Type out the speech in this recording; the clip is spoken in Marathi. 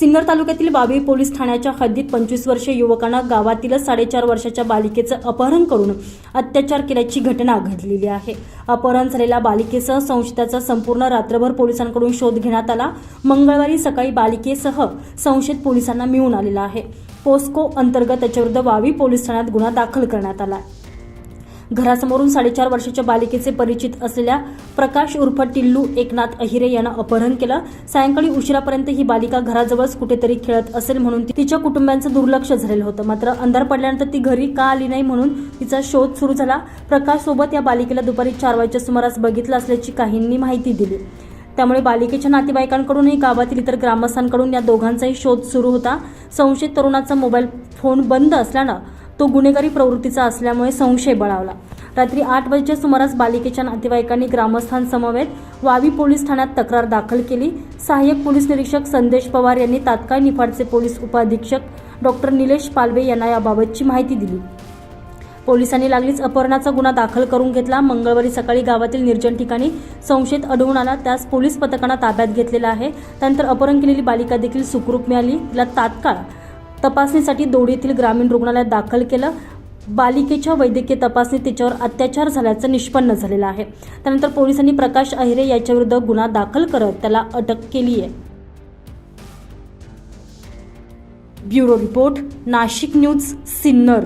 सिन्नर तालुक्यातील बाबी पोलीस ठाण्याच्या हद्दीत पंचवीस वर्षीय युवकानं गावातीलच साडेचार वर्षाच्या बालिकेचं अपहरण करून अत्याचार केल्याची घटना घडलेली आहे. अपहरण झालेल्या बालिकेसह संशयिताचा संपूर्ण रात्रभर पोलिसांकडून शोध घेण्यात आला. मंगळवारी सकाळी बालिकेसह संशयित पोलिसांना मिळून आलेला आहे. पोस्को अंतर्गत त्याच्याविरुद्ध वावी पोलीस ठाण्यात गुन्हा दाखल करण्यात आला आहे. घरासमोरून साडेचार वर्षाच्या बालिकेचे परिचित असलेल्या प्रकाश उर्फ टिल्लू एकनाथ अहिरे यानं अपहरण केलं. सायंकाळी उशिरापर्यंत ही बालिका घराजवळच कुठेतरी खेळत असेल म्हणून ती- तिच्या कुटुंबियांचं दुर्लक्ष झालेलं होतं. मात्र अंधार पडल्यानंतर ती घरी का आली नाही म्हणून तिचा शोध सुरू झाला. प्रकाश सोबत या बालिकेला दुपारी चार वाजेच्या सुमारास बघितलं असल्याची काहींनी माहिती दिली. त्यामुळे बालिकेच्या नातेवाईकांकडूनही गावातील इतर ग्रामस्थांकडून या दोघांचाही शोध सुरू होता. संशयित तरुणाचा मोबाईल फोन बंद असल्यानं तो गुन्हेगारी प्रवृत्तीचा असल्यामुळे संशय बळावला. रात्री आठ वाजेच्या सुमारास बालिकेच्या नातेवाईकांनी ग्रामस्थांसमवेत वावी पोलीस ठाण्यात तक्रार दाखल केली. सहाय्यक पोलीस निरीक्षक संदेश पवार यांनी तात्काळ निफाडचे पोलीस उपअधीक्षक डॉक्टर निलेश पालवे यांना याबाबतची माहिती दिली. पोलिसांनी लागलीच अपहरणाचा गुन्हा दाखल करून घेतला. मंगळवारी सकाळी गावातील निर्जन ठिकाणी संशयित आढळून आला त्यास पोलीस पथकानं ताब्यात घेतलेला आहे. त्यानंतर अपहरण केलेली बालिका देखील सुखरूप मिळाली. तिला तात्काळ तपासणीसाठी दोडी येथील ग्रामीण रुग्णालयात दाखल केलं. बालिकेच्या वैद्यकीय तपासणीत तिच्यावर अत्याचार झाल्याचं निष्पन्न झालेलं आहे. त्यानंतर पोलिसांनी प्रकाश अहिरे याच्याविरुद्ध गुन्हा दाखल करत त्याला अटक केली आहे. Bureau report Nashik news Sinnar.